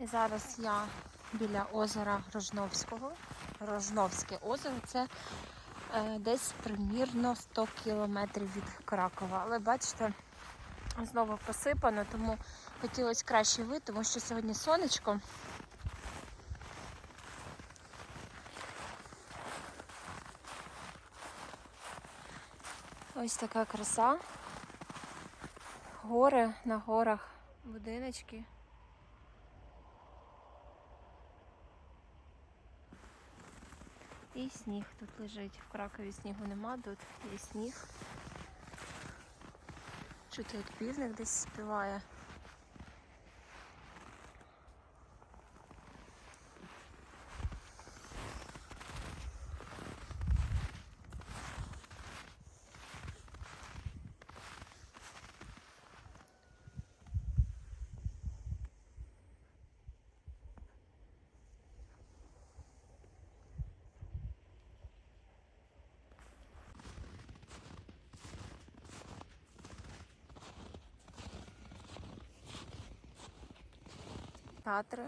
І зараз я біля озера Рожновського. Рожновське озеро це е, десь примірно 100 кілометрів від Кракова. Але бачите, знову посипано, тому хотілося кращий вид, тому що сьогодні сонечко. Ось така краса. Гори на горах, будиночки. І сніг тут лежить. В Кракові снігу нема, тут є сніг. Чути, як півник десь співає. Татри.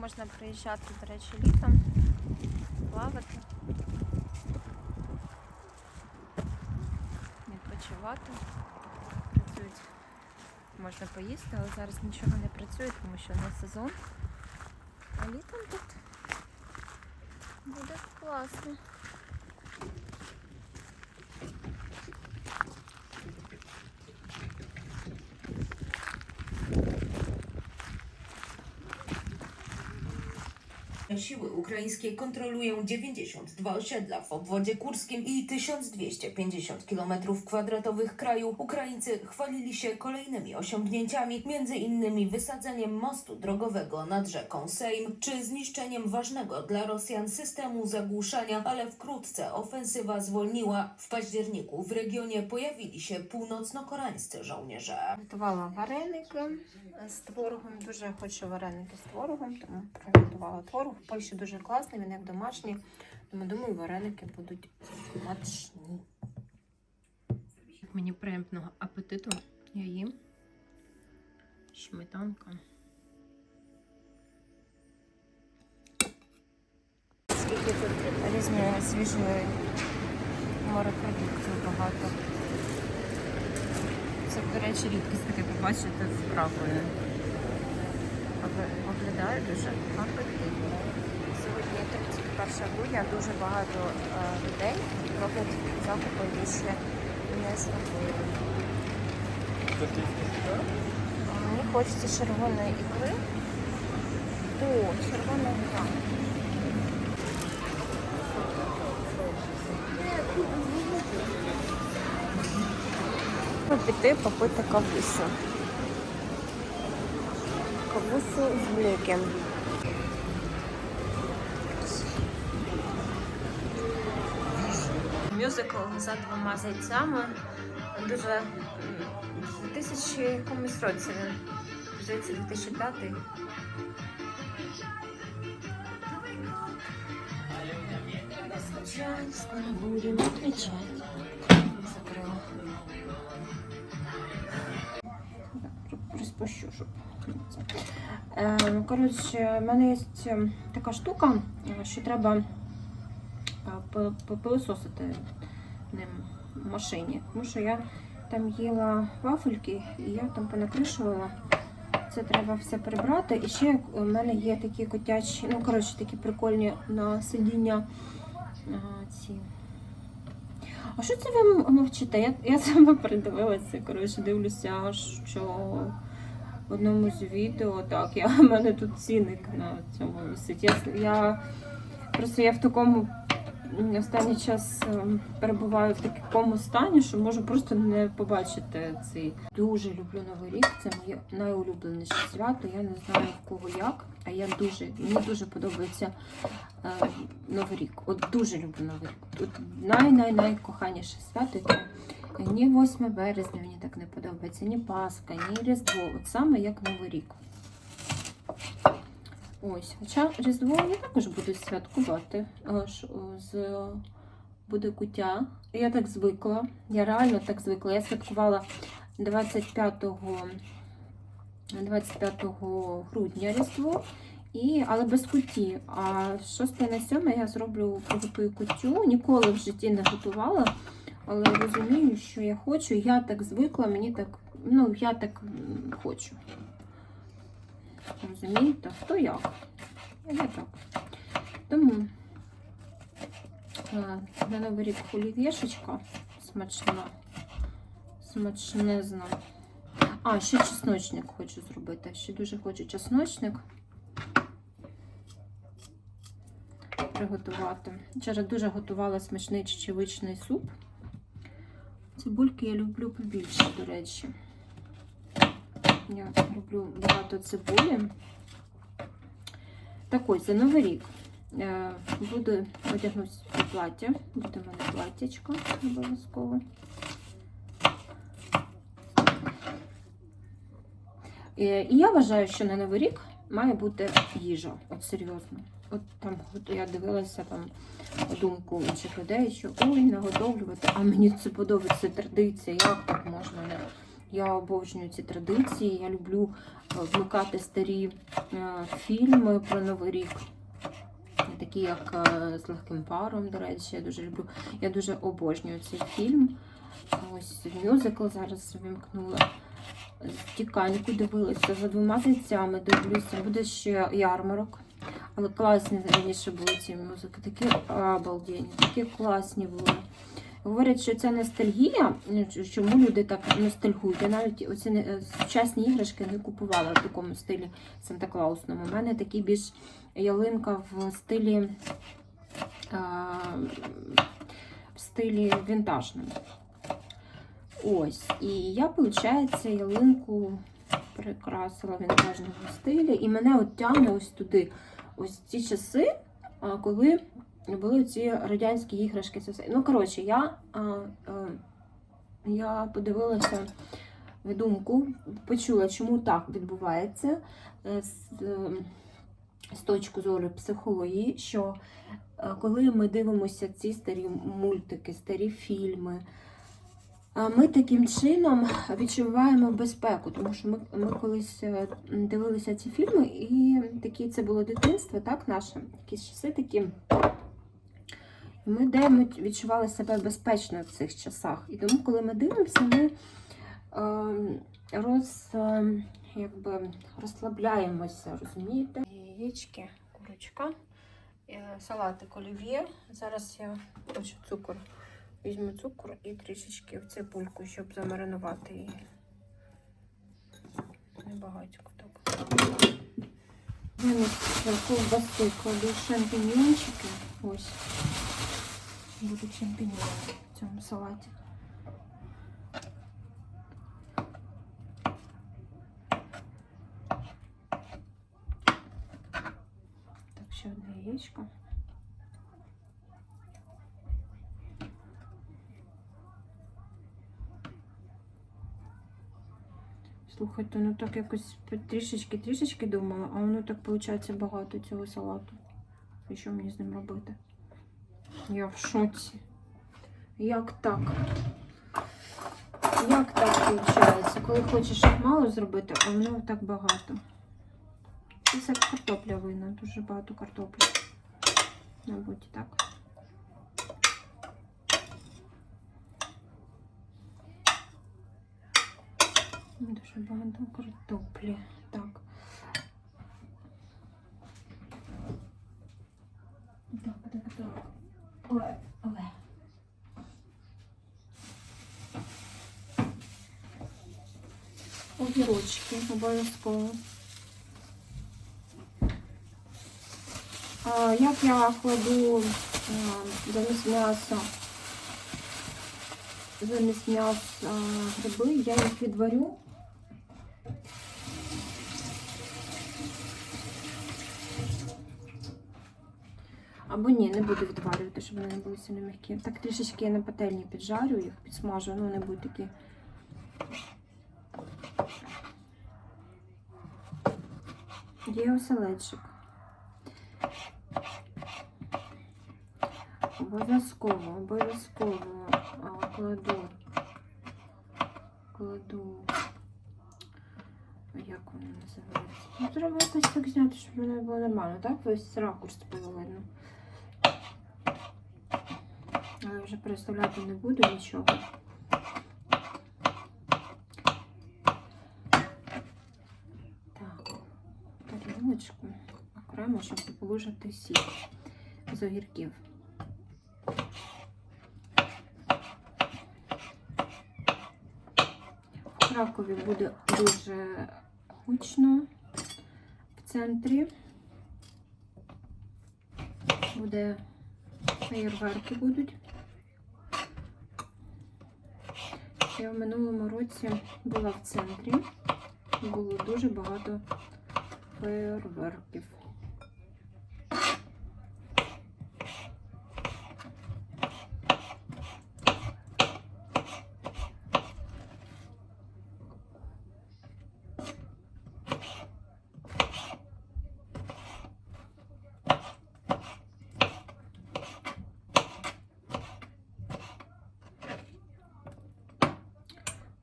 Можна приїжджати, до речі, літом, плавати, відпочивати. Працюють, можна поїсти, але зараз нічого не працює, тому що не сезон. А літом тут буде класно. Siły ukraińskie kontrolują 92 osiedla w obwodzie kurskim i 1250 km2 kraju. Ukraińcy chwalili się kolejnymi osiągnięciami, między innymi wysadzeniem mostu drogowego nad rzeką Sejm, czy zniszczeniem ważnego dla Rosjan systemu zagłuszania, ale wkrótce ofensywa zwolniła. W październiku w regionie pojawili się północno-koreańscy żołnierze. Готувала вареники з творогом. Дуже хочу вареники з творогом, тому приготувала творог. В Польщі дуже класний, він як домашній. Тому думаю, вареники будуть смачні. Мені приємного апетиту. Я їм. Сметанка. Скільки тут різної свіжої морепродуктів багато. Це, до речі, рідкість таке побачити в Кракові. Але виглядає дуже апетитно. Сьогодні 31 грудня, дуже багато е, людей роблять закупи їжі не смакують. Мені хочеться червоної ікри. О, червона ікра. Піти попити кавусю. Кавусю з млеком. Мюзикл за двома зайцями. Дуже в 2000 якомусь році він. Здається, 2005. Честно, будем. Закрыла. Приспущу, щоб коротше, в мене є така штука, що треба пи- пи- пилососити ним в машині. Тому що я там їла вафельки і я там понакришувала. Це треба все прибрати. І ще в мене є такі котячі, ну коротше, такі прикольні на сидіння. А, ці. А що це ви мовчите? Я, я сама передивилася, коротше, дивлюся, що в одному з відео, так, я, в мене тут цінник на цьому висить. Я, я просто я в такому останній час ем, перебуваю в такому стані, що можу просто не побачити цей. Дуже люблю Новий рік. Це моє найулюбленіше свято. Я не знаю в кого як, а я дуже мені дуже подобається е, Новий рік. От дуже люблю Новий рік. От най-най-найкоханіше свято. ні 8 березня мені так не подобається, ні Пасха, ні Різдво. От саме як Новий рік. Ось, хоча Різдво я також буду святкувати. Аж з буде куття. Я так звикла. Я реально так звикла. Я святкувала 25 25 грудня Різдво. І, але без куті. А 6 на 7 я зроблю приготую кутю. Ніколи в житті не готувала, але розумію, що я хочу. Я так звикла, мені так, ну, я так хочу. Розумієте? Хто як? Я так. Тому е, на новий рік олів'єшечка смачна. Смачнезна. А, ще чесночник хочу зробити. Ще дуже хочу чесночник приготувати. Вчора дуже готувала смачний чечевичний суп. Цибульки я люблю побільше, до речі. Я люблю багато цибулі. Так ось, за Новий рік. Е, Буду одягнути плаття. Буде в мене платтячко обов'язково. Е, І я вважаю, що на Новий рік має бути їжа. От серйозно. От там от я дивилася там думку інших людей, що ой, наготовлювати, а мені це подобається традиція. Як так можна не? Я обожнюю ці традиції. Я люблю е, вмикати старі е, фільми про Новий рік. Такі як е, з легким паром, до речі, я дуже люблю. Я дуже обожнюю цей фільм. Ось мюзикл зараз вимкнула. Тіканьку дивилася за двома зайцями. Дивлюся, буде ще ярмарок. Але класні раніше були ці музики. Такі обалденні, такі класні були. Говорять, що ця ностальгія, ну, чому люди так ностальгують. Я навіть оці е, сучасні іграшки не купувала в такому стилі Санта-Клаусному. У мене такий більш ялинка в стилі, а, в стилі вінтажному. Ось. І я, виходить, ялинку прикрасила в вінтажному стилі. І мене от тягне ось туди. Ось ті часи, коли були ці радянські іграшки. Це все. Ну, коротше, я, а, а, я подивилася думку, почула, чому так відбувається е, з, е, з точки зору психології, що е, коли ми дивимося ці старі мультики, старі фільми, Ми таким чином відчуваємо безпеку, тому що ми, ми колись е, дивилися ці фільми, і такі це було дитинство, так, наше, якісь часи такі. Ми де ми відчували себе безпечно в цих часах. І тому, коли ми дивимося, ми е, роз, е, якби, розслабляємося, розумієте? Яєчки, курочка, е, салатик олів'є. Зараз я хочу цукор. Візьму цукор і трішечки в цибульку, щоб замаринувати її. Небагатько так. Замість ковбаси кладу шампіньончики. Ось. Будуть шампіньони в цьому салаті. Так, ще одне яєчко. Слухайте, ну так якось трішечки-трішечки думала, а воно так виходить багато цього салату. І що мені з ним робити? Я в шоці. Як так? Як так виходить? Коли хочеш мало зробити, а воно так багато. Це все картопля винна, дуже багато картоплі. Мабуть, так. Дуже багато картоплі. Так. Так, так, так. Ой, ой. Огірочки обов'язково. Як я кладу замість м'яса, замість м'яса гриби, я їх відварю. Або ні, не буду відварювати, щоб вони не були сильно м'які. Так трішечки я на пательні піджарю їх, підсмажу, ну не будуть такі. Є оселедчик. Обов'язково, обов'язково кладу, кладу, як воно називається? Ну, треба якось так зняти, щоб воно було нормально, так? Весь ракурс було видно. Але вже переставляти не буду нічого. Так, тарілочку окремо, щоб положити сік з огірків. В Кракові буде дуже гучно в центрі. Буде феєрверки будуть. Я в минулому році була в центрі. Було дуже багато феєрверків.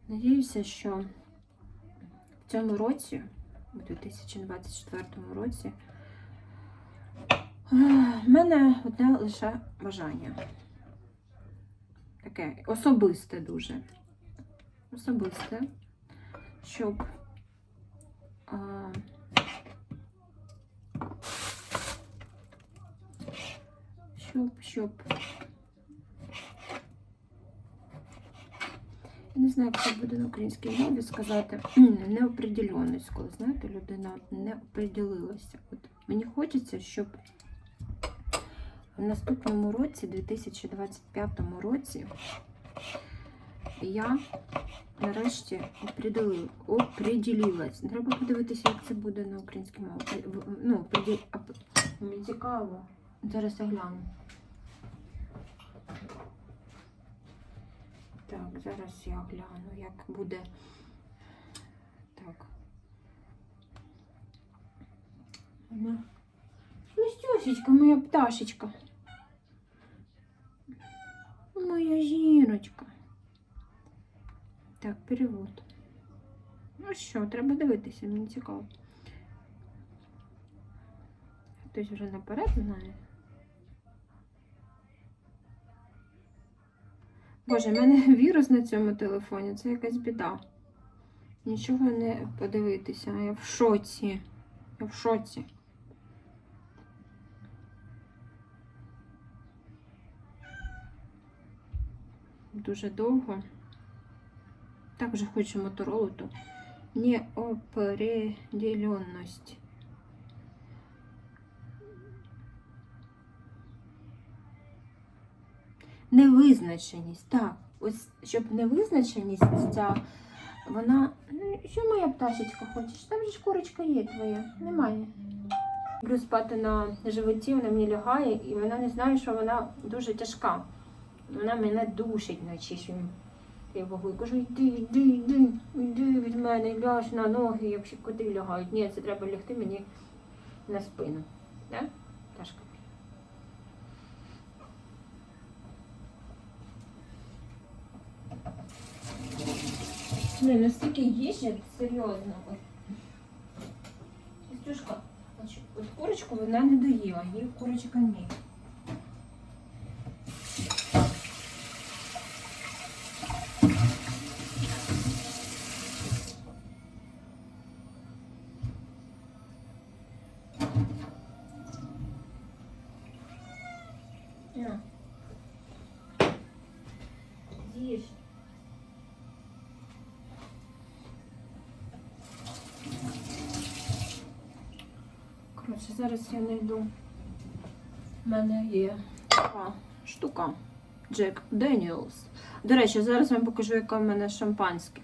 Надіюся, що в цьому році, у 2024 році, в мене одне лише бажання. Таке особисте дуже. Особисте, щоб а, щоб, щоб Як це буде на українській мові сказати неопределенність, коли знаєте, людина не определилася. От мені хочеться, щоб в наступному році, 2025 році, я нарешті определила, определилась. Треба подивитися, як це буде на українській мові. Ну, определ- мені цікаво. Зараз я гляну. Так, зараз я гляну, як буде. Так. Вона. Моя пташечка. Моя жіночка. Так, перевод. Ну що, треба дивитися, мені цікаво. Хтось вже наперед знає. Боже, в мене вірус на цьому телефоні, це якась біда. Нічого не подивитися. Я в шоці. Я в шоці. Дуже довго. Так вже хочу моторолу, то неопределенность. Невизначеність, так. Ось щоб невизначеність ця, вона. Ну, що моя пташечка хочеш? Там же ж курочка є твоя. Немає. Люблю спати на животі, вона мені лягає, і вона не знає, що вона дуже тяжка. Вона мене душить вночі. Я богу кажу, йди, йди, йди, йди від мене, ляж на ноги, я взагалі куди лягають. Ні, це треба лягти мені на спину. Да? Не, настільки їжі, серйозно. Костюшка, от курочку вона не доїла, її курочка ні. На. З'їж. Коротше, зараз я знайду. У мене є така штука. Джек Деніелс. До речі, зараз вам покажу, яке в мене шампанське.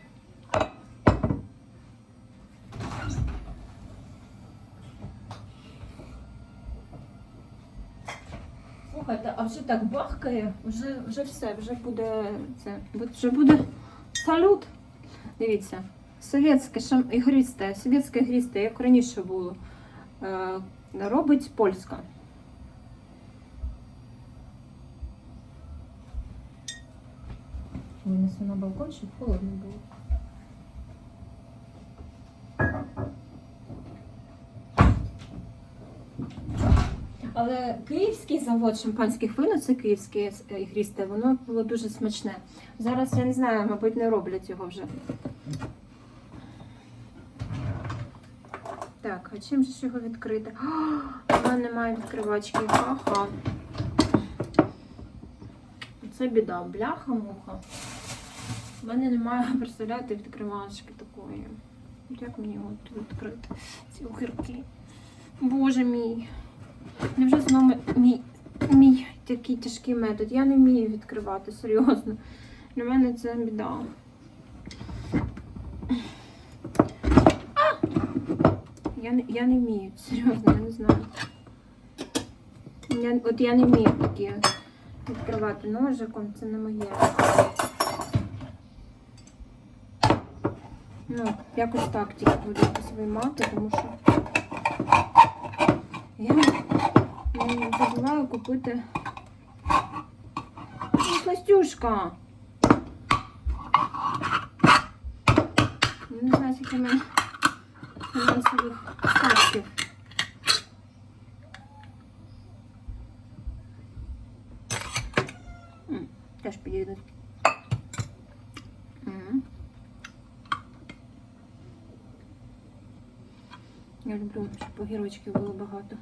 Слухайте, а вже так бахкає, вже, вже все, вже буде це. Вже буде салют. Дивіться, совєтське шам... ігристе, совєтське ігристе, як раніше було. Е, робить польська. Винесу на балкон, щоб холодно було. Але київський завод шампанських вин, це київське е, ігристе, воно було дуже смачне. Зараз я не знаю, мабуть, не роблять його вже. Так, а чим ж його відкрити? А, мене немає відкривачки. Ага. Це біда. Бляха-муха. У мене немає, представляєте, відкривачки такої. Як мені тут відкрити? Ці огірки. Боже мій. Невже знову мій, мій такий тяжкий метод? Я не вмію відкривати, серйозно. Для мене це біда. Я не, я не вмію, серйозно, я не знаю. Я, от я не вмію такі відкривати ножиком, це не моє. Ну, якось так тільки буду виймати, тому що я забуваю купити. Настюшка! Не знаю, скільки мене фінансових статків. Теж підійдуть. Я люблю, щоб огірочків було багато.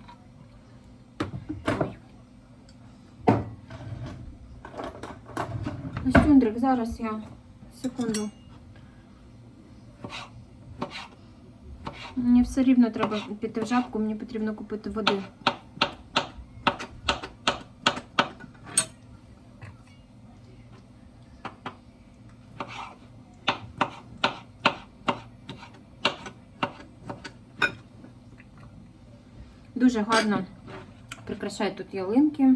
Ой. Настюндрик, зараз я секунду. Мені все рівно треба піти в жабку, мені потрібно купити води. Дуже гарно прикрашають тут ялинки.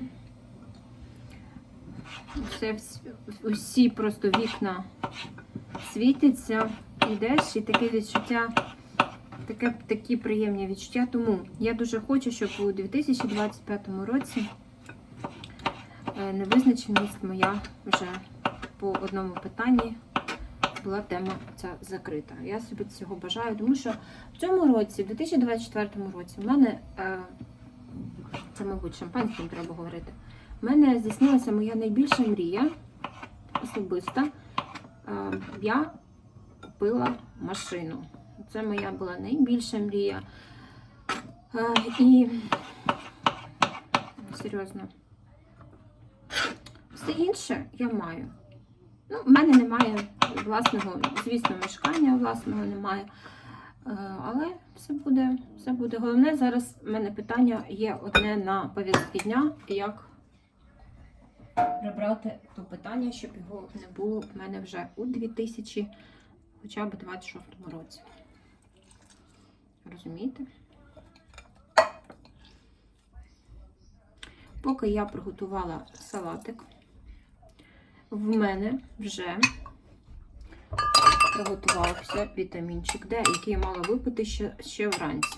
Все, усі просто вікна світяться, йдеш і таке відчуття, таке, такі приємні відчуття. Тому я дуже хочу, щоб у 2025 році е, невизначеність моя вже по одному питанні була тема ця закрита. Я собі цього бажаю, тому що в цьому році, в 2024 році, в мене, е, це, мабуть, шампанським треба говорити, в мене здійснилася моя найбільша мрія особиста. Е, я купила машину. Це моя була найбільша мрія. Е, і серйозно, все інше я маю. Ну, в мене немає власного, звісно, мешкання власного немає. Е, Але все буде, все буде. Головне, зараз в мене питання є одне на повістки дня, як прибрати то питання, щоб його не було в мене вже у 2000, хоча б 26 році. Розумієте? Поки я приготувала салатик, в мене вже приготувався вітамінчик Д, який я мала випити ще, ще вранці.